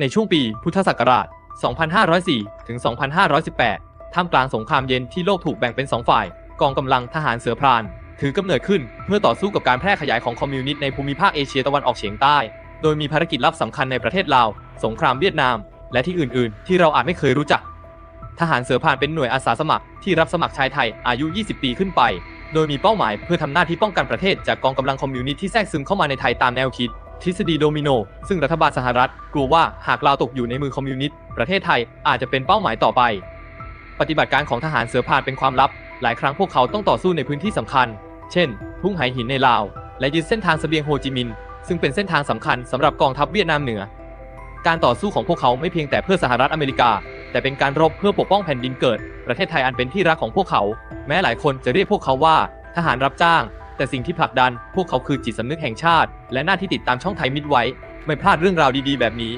ในช่วงปีพุทธศักราช 2504 ถึง 2518 ท่ามกลางสงครามเย็นที่โลกถูกแบ่งเป็นสองฝ่าย กองกำลังทหารเสือพราน ถือกำเนิดขึ้นเพื่อต่อสู้กับการแพร่ขยายของคอมมิวนิสต์ในภูมิภาคเอเชียตะวันออกเฉียงใต้ โดยมีภารกิจลับสำคัญในประเทศลาว สงครามเวียดนาม และที่อื่น ๆ ที่เราอาจไม่เคยรู้จัก ทหารเสือพรานเป็นหน่วยอาสาสมัครที่รับสมัครชายไทยอายุ 20 ปีขึ้นไป โดยมีเป้าหมายเพื่อทำหน้าที่ป้องกันประเทศจากกองกำลังคอมมิวนิสต์ที่แทรกซึมเข้ามาในไทยตามแนวคิด ทฤษฎีโดมิโน ซึ่งรัฐบาลสหรัฐ กลัวว่าหากลาวตกอยู่ในมือคอมมิวนิสต์ประเทศไทยอาจจะเป็นเป้าหมายต่อไป ปฏิบัติการของทหารเสือพรานเป็นความลับ หลายครั้งพวกเขาต้องต่อสู้ในพื้นที่สำคัญ เช่น ทุ่งไหหินในลาว และยึดเส้นทางเสบียงโฮจิมินห์ซึ่งเป็นเส้นทางสำคัญสำหรับกองทัพเวียดนามเหนือ การต่อสู้ของพวกเขาไม่เพียงแต่เพื่อสหรัฐอเมริกา แต่เป็นการรบเพื่อปกป้องแผ่นดินเกิด ประเทศไทยอันเป็นที่รักของพวกเขา แม้หลายคนจะเรียกพวกเขาว่า ทหารรับจ้าง แต่สิ่งที่ผลักดันพวกเขาคือจิตสำนึกแห่งชาติ และหน้าที่ติดตามช่องไทยมิดไว้ ไม่พลาดเรื่องราวดีๆ แบบนี้